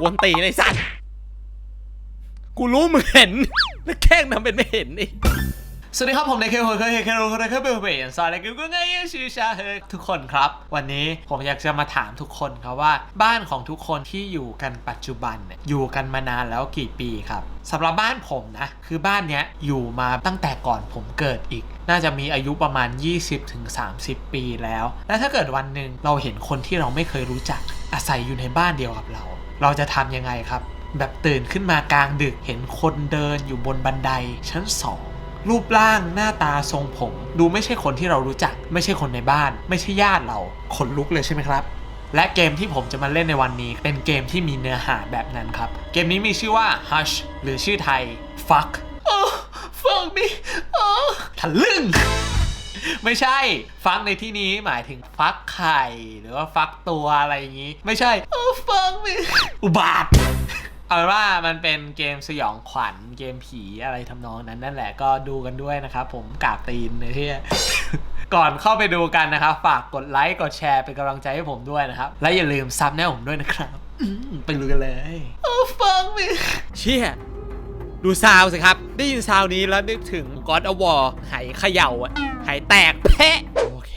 กวนตีนสัตว์ กูรู้มึงเห็นแล้วแกล้งทำเป็นไม่เห็นนี่สวัสดีครับผมในเคโฮเคยเคโรเคยเคยเบลเบย์สวัสดีครับก็ไงชื่อชาเฮยทุกคนครับ วันนี้ผมอยากจะมาถามทุกคนครับว่า บ้านของทุกคนที่อยู่กันปัจจุบันเนี่ยอยู่กันมานานแล้วกี่ปีครับสำหรับบ้านผมนะ คือบ้านเนี้ยอยู่มาตั้งแต่ก่อนผมเกิดอีก น่าจะมีอายุประมาณ 20-30 ปีแล้ว และถ้าเกิดวันหนึ่งเราเห็นคนที่เราไม่เคยรู้จักอาศัยอยู่ในบ้านเดียวกับเรา เราจะทำยังไงครับ แบบตื่นขึ้นมากลางดึกเห็นคนเดินอยู่บนบันไดชั้นสองรูปร่างหน้าตาทรงผม ดูไม่ใช่คนที่เรารู้จัก ไม่ใช่คนในบ้าน ไม่ใช่ญาติเราขนลุกเลยใช่ไหมครับ และเกมที่ผมจะมาเล่นในวันนี้ เป็นเกมที่มีเนื้อหาแบบนั้นครับ เกมนี้มีชื่อว่า Hush หรือชื่อไทย Fuck โอ้ Fuck me โอ้ทะลึ่งไม่ใช่ ฟักในที่นี้หมายถึงฟักไข่ หรือว่าฟักตัวอะไรอย่างนี้ ไม่ใช่เออ ฟักมีอุบาท เอาเป็นว่ามันเป็นเกมสยองขวัญเกมผีอะไรทำนองนั้นนั่นแหละก็ดูกันด้วยนะครับผมกราบตีนเลยที่ ก่อนเข้าไปดูกันนะครับ ฝากกดไลค์กดแชร์เป็นกำลังใจให้ผมด้วยนะครับ และอย่าลืมซับแนวผมด้วยนะครับอืมไปดูกันเลยโอ้ฟังมีเชี่ยดูซาวด์สิครับ ได้ยินซาวด์นี้แล้วนึกถึง God of War ไหเขย่าอะไหแตกแพะ โอเค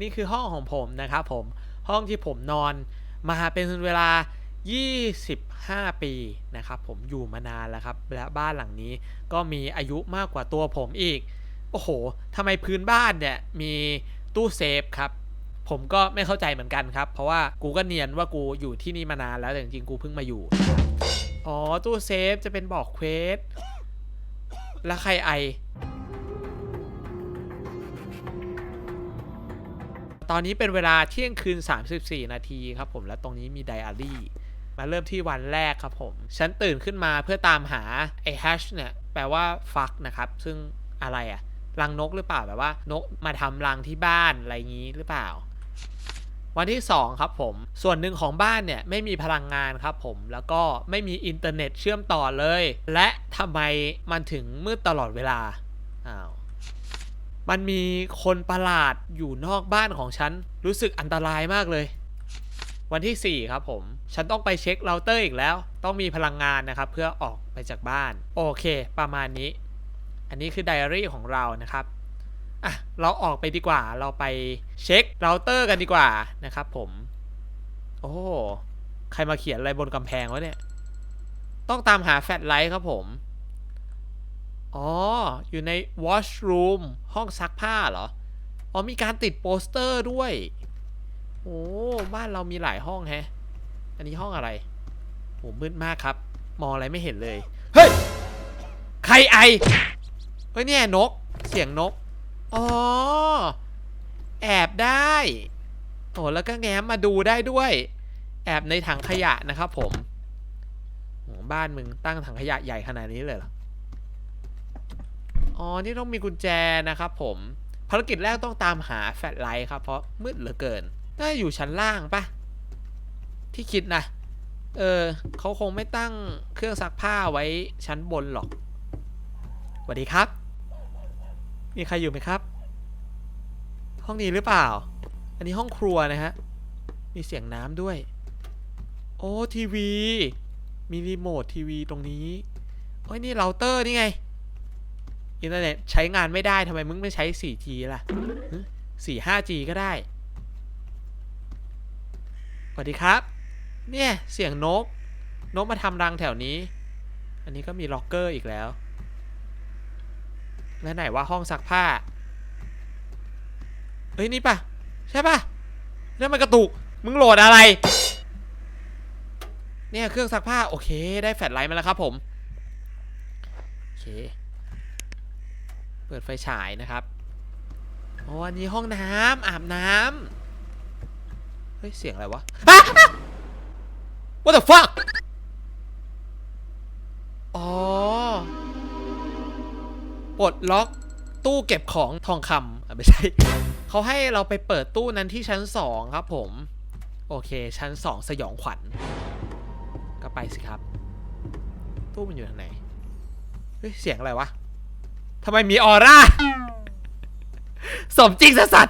นี่คือห้องของผมนะครับผม ห้องที่ผมนอน มาเป็นเวลา 25 ปีนะครับผมอยู่มานานแล้วครับ และบ้านหลังนี้ก็มีอายุมากกว่าตัวผมอีก โอ้โหทำไมพื้นบ้านเนี่ยมีตู้เซฟครับผมก็ไม่เข้าใจเหมือนกันครับ เพราะว่ากูก็เนียนว่ากูอยู่ที่นี่มานานแล้วแต่จริงๆกูเพิ่งมาอยู่ อ๋อ ตู้เซฟจะเป็นบอกเควส แล้วใครไอ ตอนนี้เป็นเวลาเที่ยงคืน 34 นาทีครับผมและตรงนี้มีไดอารี่มาเริ่มที่วันแรกครับผม ฉันตื่นขึ้นมาเพื่อตามหาไอ้แฮชเนี่ย แปลว่าฟักนะครับ ซึ่งอะไรอะรังนกหรือเปล่าแบบว่านกมาทำรังที่บ้านอะไรอย่างนี้หรือเปล่า วันที่ 2 ครับผม ส่วนหนึ่งของบ้านเนี่ย ไม่มีพลังงานครับผม แล้วก็ไม่มีอินเทอร์เน็ตเชื่อมต่อเลย และทำไมมันถึงมืดตลอดเวลาอ้าว มันมีคนประหลาดอยู่นอกบ้านของฉัน รู้สึกอันตรายมากเลย วันที่ 4 ครับผม ฉันต้องไปเช็คเราเตอร์อีกแล้ว ต้องมีพลังงานนะครับ เพื่อออกไปจากบ้าน โอเค ประมาณนี้ อันนี้คือไดอารี่ของเรานะครับอะเราออกไปดีกว่า เราไปเช็คเราเตอร์กันดีกว่านะครับผม โอ้ ใครมาเขียนอะไรบนกำแพงวะเนี่ย ต้องตามหาแฟลชไลท์ครับผม อ๋อ อยู่ใน washroom ห้องซักผ้าเหรอ อ๋อ มีการติดโปสเตอร์ด้วย โอ้ บ้านเรามีหลายห้องแฮะ อันนี้ห้องอะไรโหมืดมากครับ มองอะไรไม่เห็นเลย เฮ้ย ใครไอ เฮ้ยเนี่ยนก เสียงนก อ๋อ แอบได้ โอ้แล้วก็แง้มมาดูได้ด้วย แอบในถังขยะนะครับผมโอ้บ้านมึงตั้งถังขยะใหญ่ขนาดนี้เลยเหรอ อ๋อ นี่ต้องมีกุญแจนะครับผม ภารกิจแรกต้องตามหาแฟลชไลท์ครับ เพราะมืดเหลือเกิน น่าอยู่ชั้นล่างปะที่คิดนะ เออเขาคงไม่ตั้งเครื่องซักผ้าไว้ชั้นบนหรอกสวัสดีครับ มีใครอยู่ไหมครับ ห้องนี้หรือเปล่า อันนี้ห้องครัวนะฮะ มีเสียงน้ำด้วย โอ้ทีวี มีรีโมททีวีตรงนี้โอ้ยนี่เราเตอร์นี่ไง อินเทอร์เน็ตใช้งานไม่ได้ทำไมมึงไม่ใช้ 4G ล่ะ 4 5G ก็ได้ สวัสดีครับ เนี่ย เสียงนก นกมาทำรังแถวนี้ อันนี้ก็มีล็อกเกอร์อีกแล้ว แล้วไหนว่าห้องซักผ้า เฮ้ย นี่ปะใช่ปะนั่นมันกระตุก มึงโหลดอะไร เนี่ย เครื่องซักผ้า โอเค ได้แฟลชไลท์มาแล้วครับผม โอเค เปิดไฟฉายนะครับโอ้อันนี้ห้องน้ำอาบน้ำเฮ้ย เสียงอะไรวะอะ What the fuck อ๋อปลดล็อกตู้เก็บของทองคำไม่ใช่ เขาให้เราไปเปิดตู้นั้นที่ชั้นสองครับผม โอเค ชั้นสองสยองขวัญ ก็ไปสิครับ ตู้มันอยู่ทางไหน เฮ้ย เสียงอะไรวะ ทำไมมีออร่า สมจริงสัส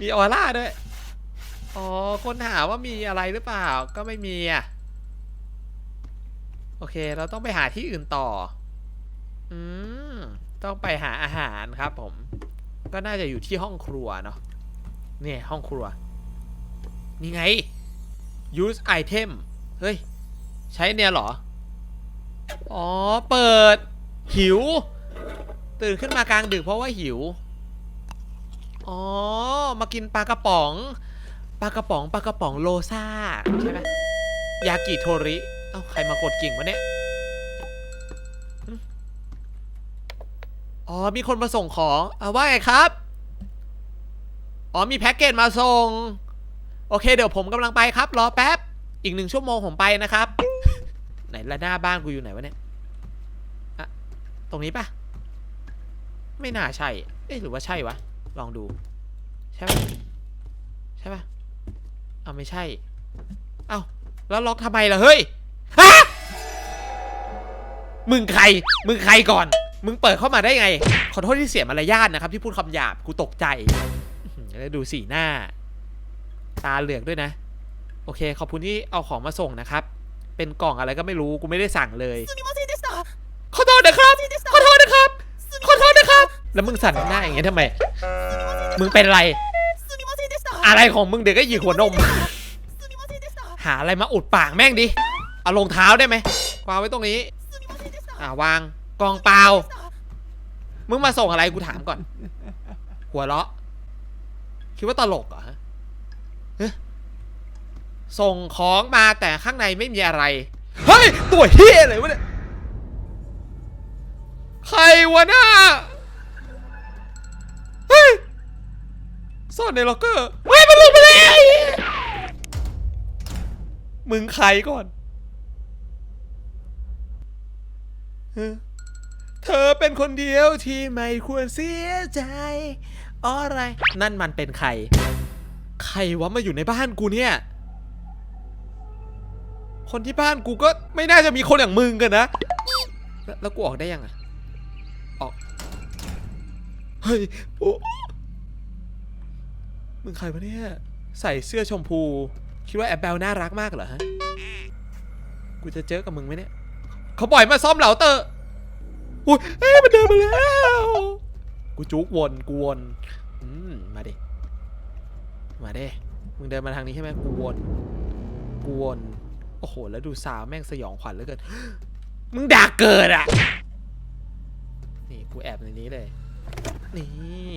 มีออร่าด้วย อ๋อ คนหาว่ามีอะไรหรือเปล่า ก็ไม่มีอะ โอเค เราต้องไปหาที่อื่นต่อ อืม ต้องไปหาอาหารครับผม ก็น่าจะอยู่ที่ห้องครัวเนาะ เนี่ยห้องครัว นี่ไง use item เฮ้ย ใช้เนี่ยหรอ อ๋อ เปิด หิว ตื่นขึ้นมากลางดึกเพราะว่าหิว อ๋อ มากินปลากระป๋อง ปลากระป๋องปลากระป๋องโลซาใช่ไหมยากิโทริ เอ้าใครมากดกิ่งวะเนี่ย อ๋อ มีคนมาส่งของเอาว่าไงครับ อ๋อ มีแพ็กเกจมาส่ง โอเค เดี๋ยวผมกำลังไปครับ รอแป๊บ อีกหนึ่งชั่วโมงผมไปนะครับ ไหนละหน้าบ้านกูอยู่ไหนวะเนี่ย ตรงนี้ปะไม่น่าใช่ เอ๊ะหรือว่าใช่วะ ลองดู ใช่ปะใช่ปะเอาไม่ใช่ เอาแล้วล็อกทำไมล่ะ เฮ้ย ฮะ มึงใคร มึงใครก่อน มึงเปิดเข้ามาได้ไง ขอโทษที่เสียมารยาทนะครับ ที่พูดคำหยาบ กูตกใจแล้วดูสีหน้า ตาเหลือกด้วยนะ โอเค ขอบคุณที่เอาของมาส่งนะครับ เป็นกล่องอะไรก็ไม่รู้ กูไม่ได้สั่งเลย ขอโทษนะครับ ขอโทษนะครับ ขอโทษนะครับ แล้วมึงสั่นหน้าอย่างเงี้ยทำไม มึงเป็นไร อะไรของมึงเด็กก็หยิกหัวนม หาอะไรมาอุดปากแม่งดิ เอารองเท้าได้ไหมวางไว้ตรงนี้ อ่าวางกองเปล่า มึงมาส่งอะไรกูถามก่อน หัวเราะ คิดว่าตลกเหรอส่งของมาแต่ข้างในไม่มีอะไร เฮ้ย ตัวเฮียอะไรวะเนี่ย ใครวะน่าเฮ้ยซ่อนในล็อกเกอร์เฮ้ยมันลงไปแล้วมึงใครก่อน เธอเป็นคนเดียวที่ไม่ควรเสียใจ อะไร นั่นมันเป็นใคร ใครวะมาอยู่ในบ้านกูเนี่ย คนที่บ้านกูก็ไม่น่าจะมีคนอย่างมึงกันนะ แล้วกูออกได้ยังอะ เฮ้ยโอ้มึงใครวะเนี่ย ใส่เสื้อชมพู คิดว่าแอบเบลน่ารักมากเหรอฮะ กูจะเจอกับมึงไหมเนี่ย เขาปล่อยมาซ่อมเหล่าเตอร์อุ้ยเอ้ยมันเดินมาแล้ว กูจุกวนกูวนอืมมาดิ มาดิ มึงเดินมาทางนี้ใช่ไหมกูวนกูวนโอ้โห แล้วดูสาวแม่งสยองขวัญเหลือเกิน มึงด่าเกิดอะ นี่กูแอบในนี้เลย นี่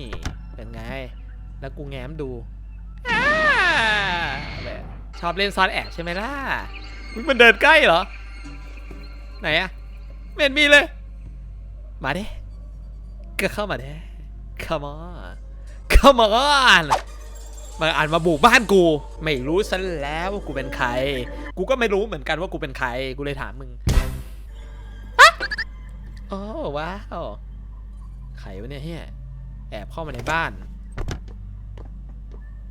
เป็นไง แล้วกูแง้มดูอ่าแบบชอบเล่นซ่อนแอบใช่ไหมล่ะอุ๊ยมันเดินใกล้เหรอ ไหนอะไม่เห็นมีเลย มาดิก็เข้ามาดิ come on come on มาอ่านมาบุกบ้านกู ไม่รู้ซะแล้วว่ากูเป็นใคร กูก็ไม่รู้เหมือนกันว่ากูเป็นใคร กูเลยถามมึงอะโอ้ว้าว ใครวะเนี่ยเฮีย แอบเข้ามาในบ้าน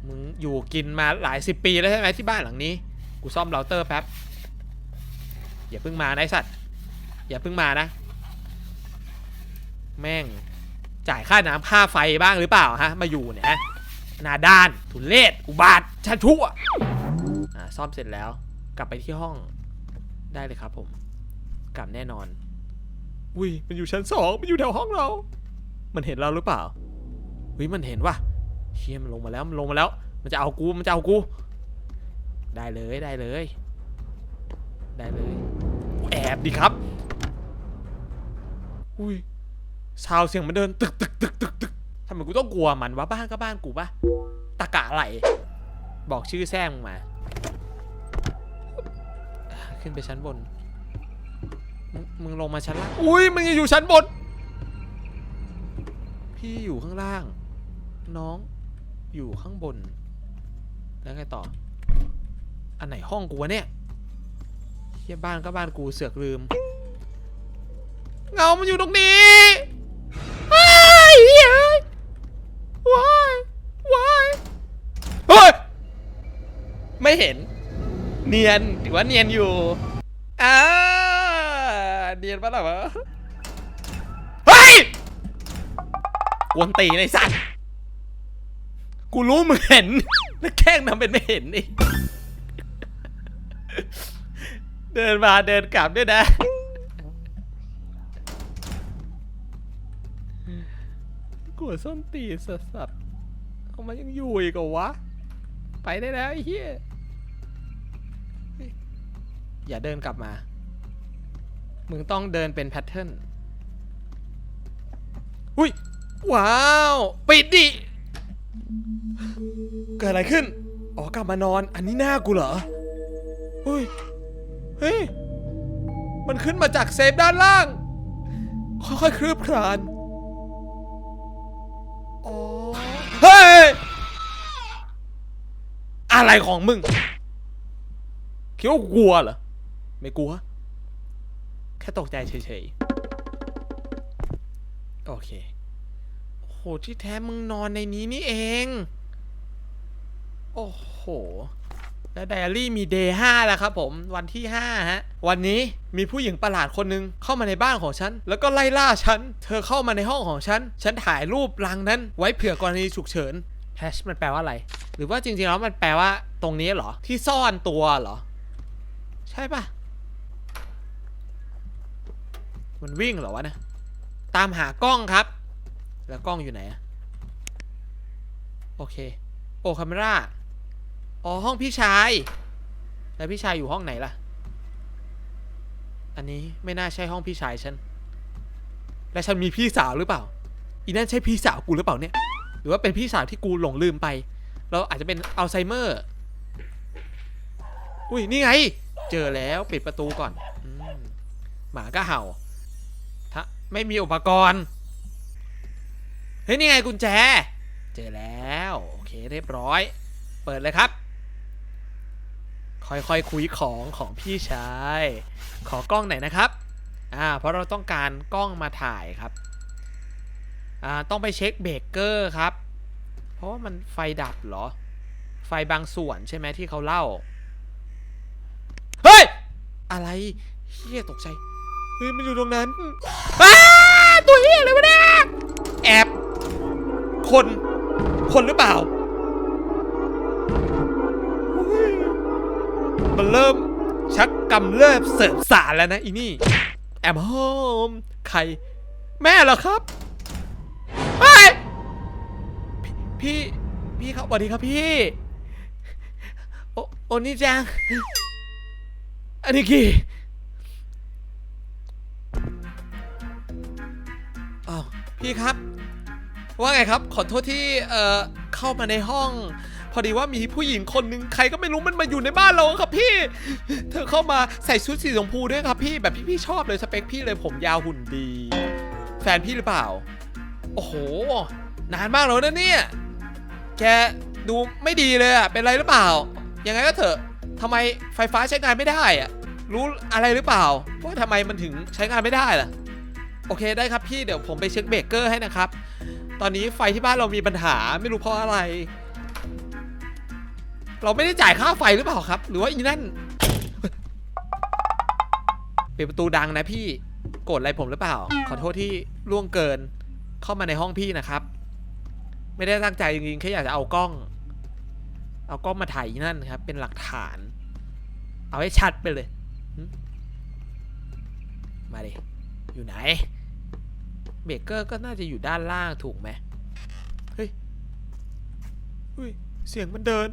มึงอยู่กินมาหลายสิบปีแล้วใช่ไหมที่บ้านหลังนี้ กูซ่อมเราเตอร์แป๊บ อย่าเพิ่งมานะไอสัตว์ อย่าเพิ่งมานะ แม่งจ่ายค่าน้ำค่าไฟบ้างหรือเปล่าฮะ มาอยู่เนี่ยฮะนาด้าน ทุเลศอุบาทชันชั่วอ่าซ่อมเสร็จแล้ว กลับไปที่ห้องได้เลยครับผม กลับแน่นอน อุ้ย มันอยู่ชั้นสอง มันอยู่แถวห้องเรา มันเห็นเราหรือเปล่า อุ้ยมันเห็นว่ะเชี่ยมันลงมาแล้วมันลงมาแล้ว มันจะเอากูมันจะเอากู ได้เลยได้เลย ได้เลยแอบดิครับ อุ้ยซาวเสียงมันเดินตึกตึกตึกตึกตึกทำไมกูต้องกลัวมันวะบ้านก็บ้านกูปะตะกะไหลบอกชื่อแซงมึงมา ขึ้นไปชั้นบนมึงมึงลงมาชั้นล่าง อุ้ยมึงยังอยู่ชั้นบน พี่อยู่ข้างล่าง น้องอยู่ข้างบน แล้วไงต่อ อันไหนห้องกูวะเนี่ยเฮียบ้านก็บ้านกูเสือกลืม เงา มันอยู่ตรงนี้ว้ยเฮ้ยว้ายว้ายเฮ้ย ไม่เห็น เนียนถือว่าเนียนอยู่ อ่า เนียนปะล่ะวะ เฮ้ยกวนตีในสัตว์ กูรู้มึงเห็น แล้วแกล้งทำเป็นไม่เห็นนี่เดินมาเดินกลับด้วยนะกลัวส้นตีสัสสัสๆเอามายังอยู่อีกเหรอวะ ไปได้แล้วไอ้เหี้ย อย่าเดินกลับมา มึงต้องเดินเป็นแพทเทิร์น อุ้ย ว้าว ปิดดิ เกิดอะไรขึ้น อ๋อกลับมานอน อันนี้หน้ากูเหรอเฮ้ย เฮ้ย มันขึ้นมาจากเซฟด้านล่าง ค่อยๆ คลืบคลาน อ๋อ เฮ้ย อะไรของมึง คิดว่ากลัวเหรอ ไม่กลัว แค่ตกใจเฉยๆ โอเคโหที่แท้มึงนอนในนี้นี่เอง อ้โห และไดอารี่มีเดย์ห้าแล้วครับผมวันที่ 5 ฮะ วันนี้มีผู้หญิงประหลาดคนหนึ่งเข้ามาในบ้านของฉัน แล้วก็ไล่ล่าฉัน เธอเข้ามาในห้องของฉัน ฉันถ่ายรูปลังนั้นไว้เผื่อกรณีฉุกเฉินแฮชมันแปลว่าอะไร หรือว่าจริงๆแล้วมันแปลว่าตรงนี้เหรอ ที่ซ่อนตัวเหรอ ใช่ปะมันวิ่งเหรอวะเนะ ตามหากล้องครับ แล้วกล้องอยู่ไหนอะโอเค โอคาเมรา อ๋อห้องพี่ชาย แล้วพี่ชายอยู่ห้องไหนล่ะ อันนี้ไม่น่าใช่ห้องพี่ชายฉัน และฉันมีพี่สาวหรือเปล่า อีนั่นใช่พี่สาวกูหรือเปล่าเนี่ย หรือว่าเป็นพี่สาวที่กูหลงลืมไปแล้วอาจจะเป็นอัลไซเมอร์ อุ้ยนี่ไง เจอแล้วปิดประตูก่อนอมหมาก็เห่าถ้าไม่มีอุปกรณ์ เฮ้ยนี่ไงกุญแจ เจอแล้ว โอเคเรียบร้อย เปิดเลยครับ ค่อยๆคคุยของของพี่ชาย ขอกล้องไหนอยนะครับ อ่า เพราะเราต้องการกล้องมาถ่ายครับ อ่า ต้องไปเช็คเบรกเกอร์ครับ เพราะว่ามันไฟดับเหรอ ไฟบางส่วนใช่ไหมที่เขาเล่า เฮ้ย อะไรเฮียตกใจ เฮ้ย มันอยู่ตรงนั้นอ้าตัวเฮียอะไรวะเนี่ย แอบ คน คนหรือเปล่า มันเริ่มชักกำเริบเสริมสารแล้วนะอีนี่แอมโฮมใคร แม่เหรอครับเฮ้ยพี่พี่พี่ครับสวัสดีครับพี่ โอโอนี่จังอันนี้กี่อ้าวพี่ครับ ว่าไงครับ ขอโทษที่เอ่อเข้ามาในห้อง อดีว่ามีผู้หญิงคนหนึ่งใครก็ไม่รู้มันมาอยู่ในบ้านเราครับพี่ เธอเข้ามาใส่ชุดสีชมพูด้วยครับพี่แบบพี่พี่ชอบเลยสเปคพี่เลยผมยาวหุ่นดี แฟนพี่หรือเปล่า โอ้โห นานมากแล้วนะเนี่ย แกดูไม่ดีเลยอะเป็นไรหรือเปล่า ยังไงก็เถอะทำไมไฟฟ้าใช้งานไม่ได้อะรู้อะไรหรือเปล่าว่าทำไมมันถึงใช้งานไม่ได้ล่ะ โอเคได้ครับพี่เดี๋ยวผมไปเช็คเบรกเกอร์ให้นะครับ ตอนนี้ไฟที่บ้านเรามีปัญหาไม่รู้เพราะอะไร เราไม่ได้จ่ายค่าไฟหรือเปล่าครับ หรือว่าอีนั่นปิดประตูดังนะพี่โกรธอะไรผมหรือเปล่า ขอโทษที่ล่วงเกิน เข้ามาในห้องพี่นะครับ ไม่ได้ตั้งใจจริงๆแค่อยากจะเอากล้อง เอากล้องมาถ่ายนั่นครับ เป็นหลักฐาน เอาให้ชัดไปเลย มาดิอยู่ไหนเบเกอร์ก็น่าจะอยู่ด้านล่างถูกไหมเฮ้ยเฮ้ยเสียงมันเดิน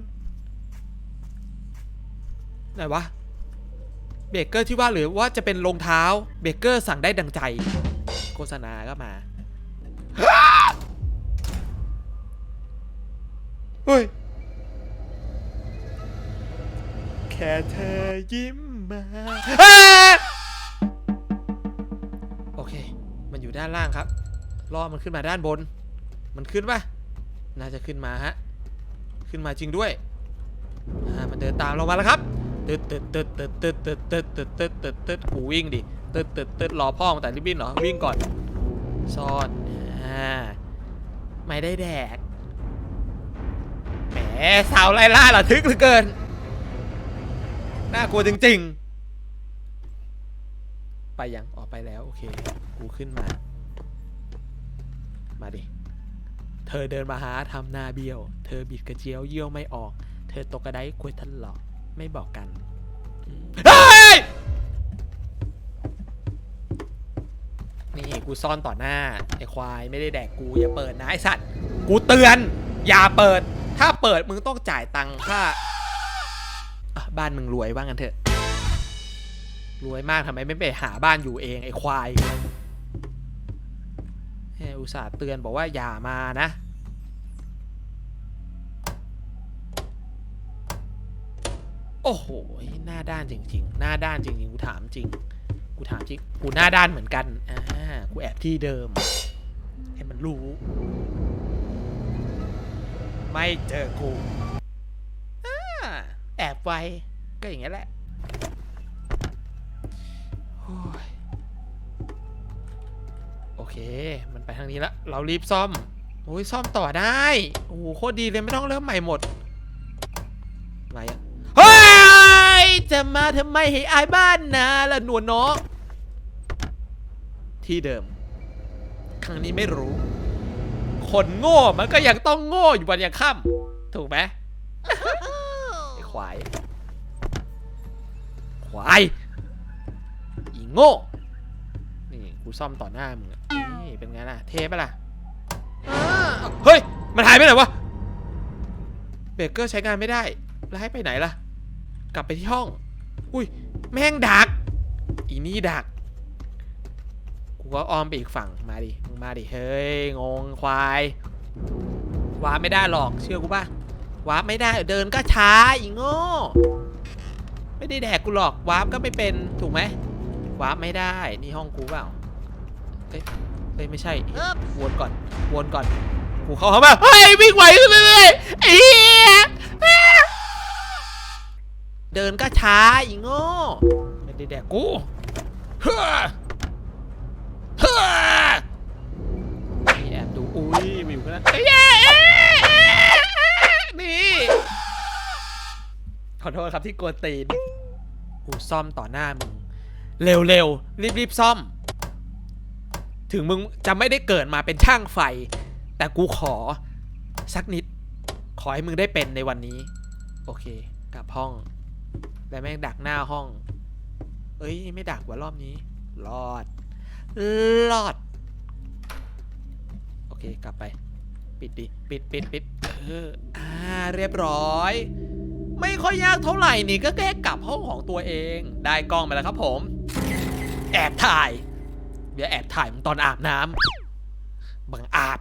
ไหนวะเบรกเกอร์ที่ว่าหรือว่าจะเป็นรองเท้าเบรกเกอร์สั่งได้ดังใจ โฆษณาก็มาเฮ้ยแค่เธอยิ้มมาอ้าโอเค มันอยู่ด้านล่างครับล่อมันขึ้นมาด้านบน มันขึ้นปะน่าจะขึ้นมาฮะ ขึ้นมาจริงด้วยอ่ามันเดินตามเรามาแล้วครับ ตึ๊ดตึ๊ดตึ๊ดตึ๊ดตึ๊ดตึ๊ดตึ๊ดตึ๊ดตึ๊ดตึ๊ดตึ๊ดกูวิ่งดิตึ๊ดตึ๊ดตึ๊ดรอพ่อมาแต่รีบวิ่งเหรอวิ่งก่อนซ่อนอ่าไม่ได้แดกแหมสาวไล่ล่าระทึกเหลือเกินน่ากลัวจริง ๆ ไปยังออกไปแล้วโอเคกูขึ้นมา มาดิเธอเดินมาหาทำหน้าเบี้ยว เธอบิดกระเจียวเยี่ยวไม่ออก เธอตกกระไดควยทันหลอก ไม่บอกกันนี่กูซ่อนต่อหน้าไอ้ควายไม่ได้แดกกูอย่าเปิดนะไอ้สัตว์ กูเตือน อย่าเปิด ถ้าเปิดมึงต้องจ่ายตังค่าบ้านมึงรวยว่างันเถอะ รวยมากทำไมไม่ไปหาบ้านอยู่เองไอ้ควายอุตส่าห์เตือนบอกว่าอย่ามานะ โอ้โห หน้าด้านจริง ๆ หน้าด้านจริงๆ กูถามจริง กูถามจริง กูหน้าด้านเหมือนกัน อ่า กูแอบที่เดิม ให้มันรู้ ไม่เจอกู อ่า แอบไว้ ก็อย่างนี้แหละโอ้ยโอเค มันไปทางนี้ละ เรารีบซ่อม โอ้ยซ่อมต่อได้ โอ้โห โคตรดีเลยไม่ต้องเริ่มใหม่หมด จะมาทำไมให้อายบ้านนะละหนวลน้องที่เดิม ครั้งนี้ไม่รู้ คนโง่มันก็ยังต้องโง่อยู่วันยังค่ำถูกไหมไอ้ควาย ควาย อีโง่ นี่กูซ่อมต่อหน้ามึงอะนี่เป็นไงล่ะ เทปะล่ะอ่าเฮ้ย มันหายไปไหนวะ เบรกเกอร์ใช้งานไม่ได้ แล้วให้ไปไหนล่ะ กลับไปที่ห้อง อุ้ย แม่งดัก อีนี่ดัก กูก็อ้อมไปอีกฝั่ง มาดิ มึงมาดิ เฮ้ย งงควาย วาร์ปไม่ได้หรอก เชื่อกูป่ะ วาร์ปไม่ได้ เดินก็ช้า อีโง่ ไม่ได้แดกกูหรอก วาร์ปก็ไม่เป็น ถูกไหม วาร์ปไม่ได้ นี่ห้องกูเปล่า เอ้ยเอ้ยไม่ใช่ วนก่อน วนก่อน กูเข้าห้องมาเฮ้ยวิ่งไหวขึ้นเรื่อยๆไอ้ เหี้ยเดินก็ช้าอีโง่ไม่ได้แดกกูเฮ้อเฮ้อนี่แอบดูอุ้ยวิวกันแล้วเอ้ยเอ้ยเอ้ยเอ้ยนี่ขอโทษครับที่กวนตีนกูซ่อมต่อหน้ามึง เร็วๆรีบๆซ่อม ถึงมึงจะไม่ได้เกิดมาเป็นช่างไฟ แต่กูขอ สักนิด ขอให้มึงได้เป็นในวันนี้ โอเค กลับห้อง แต่แม่งดักหน้าห้อง เอ้ยไม่ดักว่ารอบนี้รอดรอด โอเคกลับไป ปิดดิ ปิดปิดปิดเอออ่าเรียบร้อย ไม่ค่อยยากเท่าไหร่นี่ก็แค่กลับห้องของตัวเอง ได้กล้องไปแล้วครับผม แอบถ่าย เดี๋ยวแอบถ่ายมึงตอนอาบน้ำบังอาจ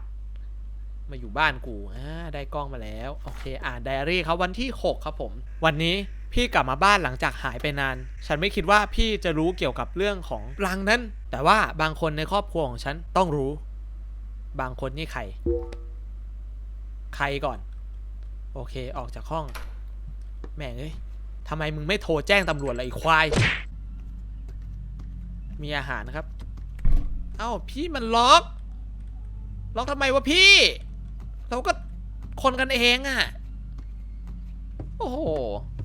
มาอยู่บ้านกูอ่าได้กล้องมาแล้ว โอเค อ่านไดอารี่ครับวันที่ 6 ครับผม วันนี้ พี่กลับมาบ้านหลังจากหายไปนาน ฉันไม่คิดว่าพี่จะรู้เกี่ยวกับเรื่องของรังนั้น แต่ว่าบางคนในครอบครัวของฉันต้องรู้ บางคนนี่ใคร ใครก่อน โอเค ออกจากห้อง แม่งเอ้ยทำไมมึงไม่โทรแจ้งตำรวจเลยควาย มีอาหารนะครับ เอ้าพี่มันล็อก ล็อกทำไมวะพี่ เราก็คนกันเองอะ่ะ โอ้โห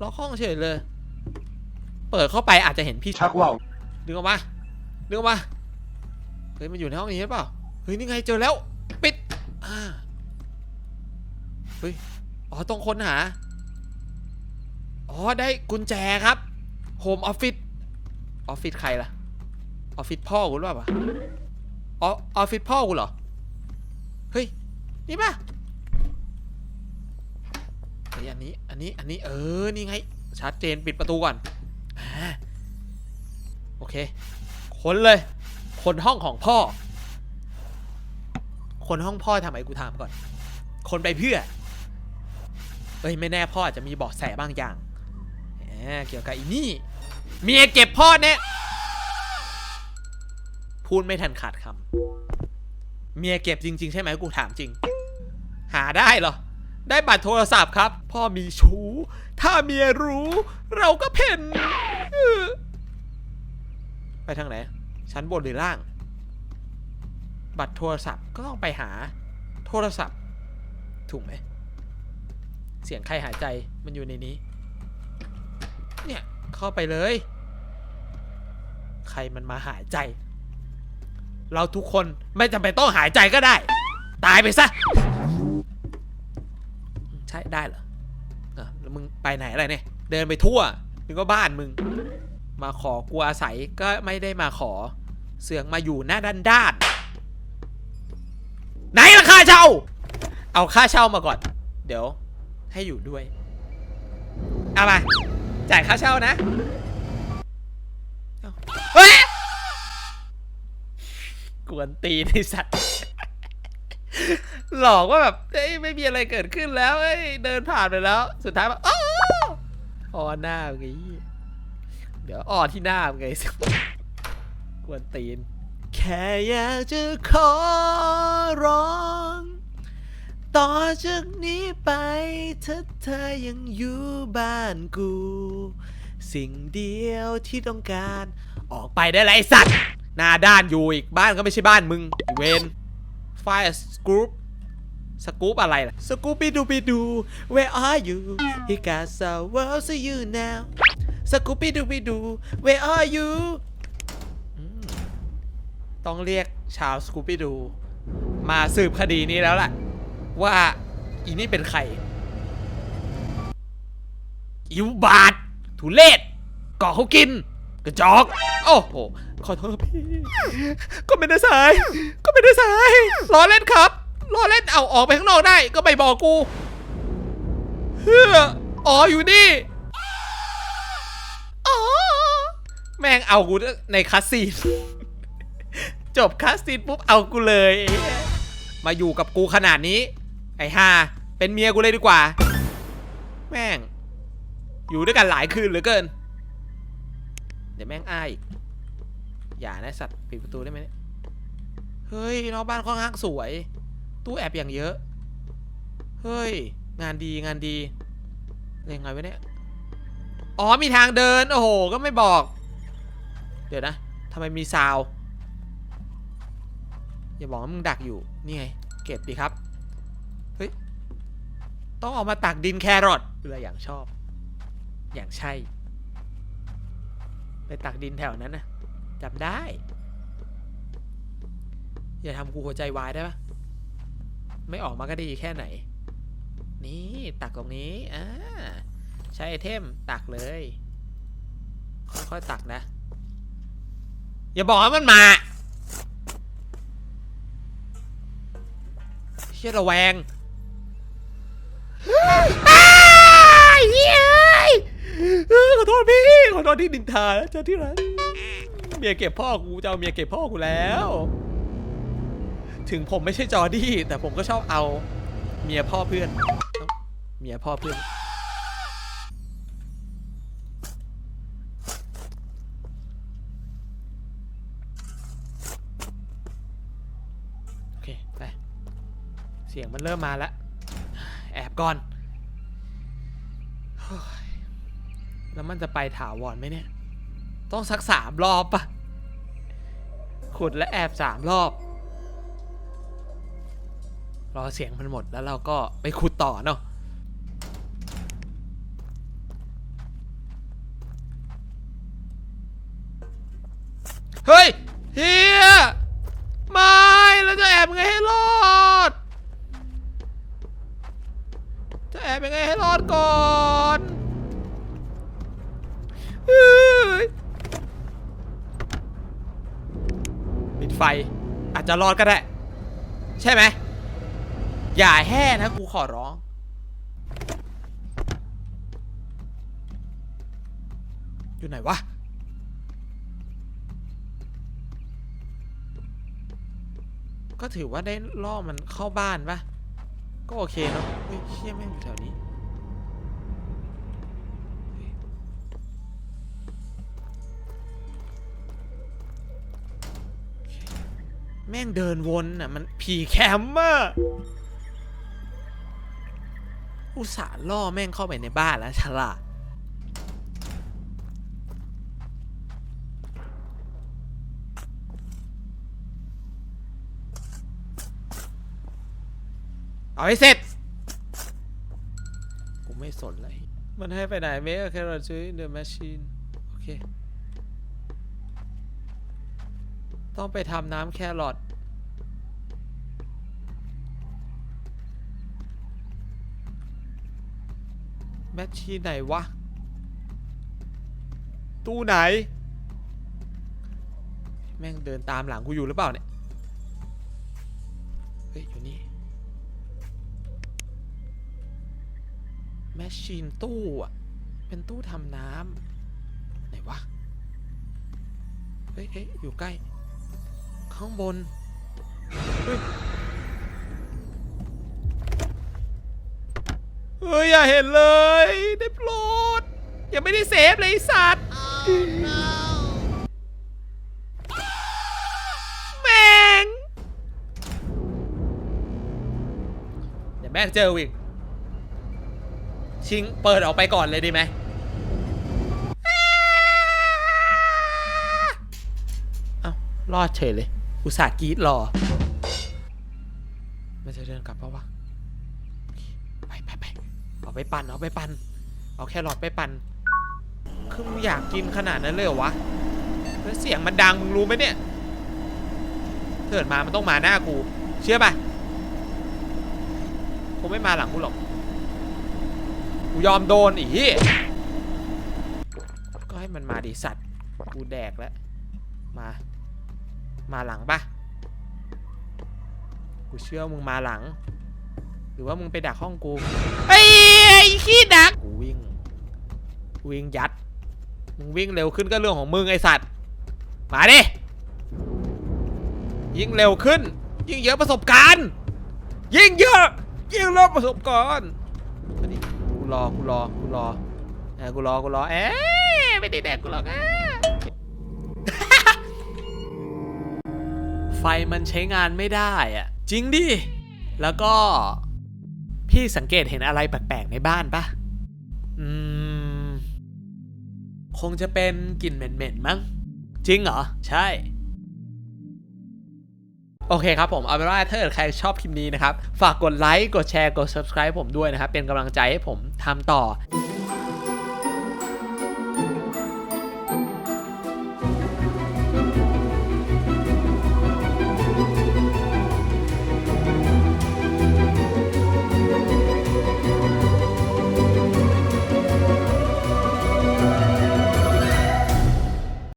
ล็อกห้องเฉยเลย เปิดเข้าไปอาจจะเห็นพี่ชักว่าวดึงออกมา ดึงออกมา เฮ้ย มันอยู่ในห้องนี้หรือเปล่า เฮ้ย นี่ไงเจอแล้ว ปิดอ่าเฮ้ย อ๋อต้องค้นหา อ๋อ ได้กุญแจครับ โฮมออฟฟิศ ออฟฟิศใครล่ะ ออฟฟิศพ่อกูหรือเปล่าวะออออฟฟิศพ่อกูเหรอ เฮ้ย นี่ป่ะ เฮ้อันนี้อันนี้อันนี้เออนี่ไงชัดเจนปิดประตูก่อนโอเคคนเลยคนห้องของพ่อ คนห้องพ่อทำไมกูถามก่อน คนไปเพื่อเอ้ยไม่แน่พ่ออาจจะมีเบาะแสบางอย่างเกี่ยวกับอีนี่เมียเก็บพ่อเนี่ยพูดไม่ทันขาดคำเมียเก็บจริง ๆ ใช่ไหมกูถามจริง หาได้เหรอ ได้บัตรโทรศัพท์ครับ พ่อมีชู้ ถ้าเมียรู้ เราก็เพ่นไปทางไหน ชั้นบนหรือล่าง บัตรโทรศัพท์ก็ต้องไปหา โทรศัพท์ ถูกไหม เสียงใครหายใจมันอยู่ในนี้ เนี่ยเข้าไปเลย ใครมันมาหายใจ เราทุกคนไม่จำเป็นต้องหายใจก็ได้ ตายไปซะ ใช่ได้เหรอเออแล้วมึงไปไหนอะไรเนี่ย เดินไปทั่วนึกว่าบ้านมึง มาขอกูอาศัยก็ไม่ได้มาขอ เสือกมาอยู่หน้าด้านด้านๆไหนล่ะค่าเช่า เอาค่าเช่ามาก่อน เดี๋ยว ให้อยู่ด้วย เอามาจ่ายค่าเช่านะเอาเฮ้ยกวนตีนไอสัตว์ หลอกว่าแบบเอ้ยไม่มีอะไรเกิดขึ้นแล้วเอ้ยเดินผ่านไปแล้ว สุดท้ายแบบอ้าวอ่อนหน้าไงเดี๋ยวอ่อที่หน้าไงกวนตีน แค่อยากจะขอร้อง ต่อจากนี้ไปถ้าเธอยังอยู่บ้านกู สิ่งเดียวที่ต้องการ ออกไปได้ไรสัตว์หน้าด้านอยู่อีกบ้านก็ไม่ใช่บ้านมึงอ้เวน ไฟสกู๊ปสกู๊ปอะไรล่ะ สกูปปี้ดูปีดู where are you he got so well see you now สกูปปี้ดูปีดู where are you ต้องเรียกชาวสกูปปี้ดู มาสืบคดีนี้แล้วล่ะ ว่าอีนี่เป็นใครอิวบาททุเลศก่อเขากิน กระจอก โอ้โห ขอโทษพี่ ก็ไม่ได้สาย ก็ไม่ได้สายล้อเล่นครับล้อเล่นเอาออกไปข้างนอกได้ ก็ไม่บอกกูเฮ้ออ๋ออยู่นี่อ๋อแม่งเอากูในคัสซีนจบคัสซีนปุ๊บเอากูเลย มาอยู่กับกูขนาดนี้ ไอ้ห่าเป็นเมียกูเลยดีกว่า แม่ง อยู่ด้วยกันหลายคืนเหลือเกิน เดี๋ยวแม่งอ้ายอีก อย่านะสัตว์ปิดประตูได้ไหมเนี่ยเฮ้ยนอกบ้านค่อนข้างสวย ตู้แอบอย่างเยอะ เฮ้ย งานดีงานดียังไงวะเนี่ย อ๋อมีทางเดิน โอ้โห ก็ไม่บอก เดี๋ยวนะทำไมมีซาว อย่าบอกว่ามึงดักอยู่ นี่ไง เก็บดีครับ เฮ้ย ต้องออกมาตักดินแครอทเรืออย่างชอบ อย่างใช่ ไปตักดินแถวนั้นนะ จำได้ อย่าทำกูหัวใจวายได้ปะไม่ออกมาก็ดีแค่ไหน นี่ตักตรงนี้อ่าใช้ไอเทมตักเลย ค่อยๆตักนะ อย่าบอกว่ามันมาเชี่ยระแวงอ้ายเฮ้ยเออขอโทษพี่ ขอโทษที่ดินทานะเจ้าที่รัก เมียเก็บพ่อกูจะเอาเมียเก็บพ่อกูแล้ว ถึงผมไม่ใช่จอร์ดี้แต่ผมก็ชอบเอาเมียพ่อเพื่อน เมียพ่อเพื่อน โอเค ไป เสียงมันเริ่มมาแล้ว แอบก่อน แล้วมันจะไปถาวรไหมเนี่ย ต้องสักสามรอบปะขุดและแอบสามรอบ รอเสียงมันหมดแล้วเราก็ไปขุดต่อเนาะ ไฟ อาจจะรอดก็ได้ ใช่ไหม อย่าแห่นะกูขอร้อง อยู่ไหนวะก็ถือว่าได้ล่อมันเข้าบ้านปะก็โอเคเนาะเฮ้ยเชี่ยแม่งอยู่แถวนี้ แม่งเดินวนอะ มันผีแคมป์อะอุตส่าห์ล่อแม่งเข้าไปในบ้านแล้วฉลาดเอาให้เสร็จ กูไม่สนเลย มันให้ไปไหนเมกแครอทซื้อเดอะแมชชีน โอเค ต้องไปทำน้ำแครอทแมชชีนไหนวะ ตู้ไหน แม่งเดินตามหลังกูอยู่หรือเปล่าเนี่ย เฮ้ย อยู่นี่ แมชชีนตู้อะ เป็นตู้ทำน้ำไหนวะ เฮ้ยเฮ้ยอยู่ใกล้ ข้างบนเฮ้ยอย่าเห็นเลย ได้โปรดยังไม่ได้เซฟเลยสัตว์แม่งเดี๋ยวแม่งเจอวิกชิงเปิดออกไปก่อนเลยดีไหมเอ้ารอดเฉยเลย อุตส่าห์กรีดรอ มันจะเดินกลับปะวะโอเคไปไปไปเอาไปปั่นเอาไปปั่นเอาแค่หลอดไปปั่นคือมึงอยากกินขนาดนั้นเลยเหรอวะแล้วเสียงมันดังมึงรู้ไหมเนี่ยเกิดมามันต้องมาหน้ากู เชื่อป่ะคงไม่มาหลังกูหรอกกูยอมโดนอีก็ให้มันมาดิสัตว์กูแดกแล้วมา มาหลังปะกูเชื่อมึงมาหลัง หรือว่ามึงไปดักห้องกูไอ้ไอ้ขี้ดักกูวิ่งวิ่งยัดมึงวิ่งเร็วขึ้นก็เรื่องของมึงไอสัตว์มาดิยิ่งเร็วขึ้น ยิ่งเยอะประสบการณ์ ยิ่งเยอะ ยิ่งเยอะประสบการณ์มาดิกูรอกูรอกูรอเออกูรอกูรอเอ๊ะไม่ได้แดกกูหรอกอะ ไฟมันใช้งานไม่ได้อะจริงดิ แล้วก็ พี่สังเกตเห็นอะไรแปลกๆในบ้านปะอืม คงจะเป็นกลิ่นเหม็นๆมั้ง จริงเหรอ ใช่ โอเคครับผมเอาเป็นว่าถ้าเกิดใครชอบคลิปนี้นะครับ ฝากกดไลค์ กดแชร์ กด subscribe ผมด้วยนะครับ เป็นกำลังใจให้ผมทำต่อ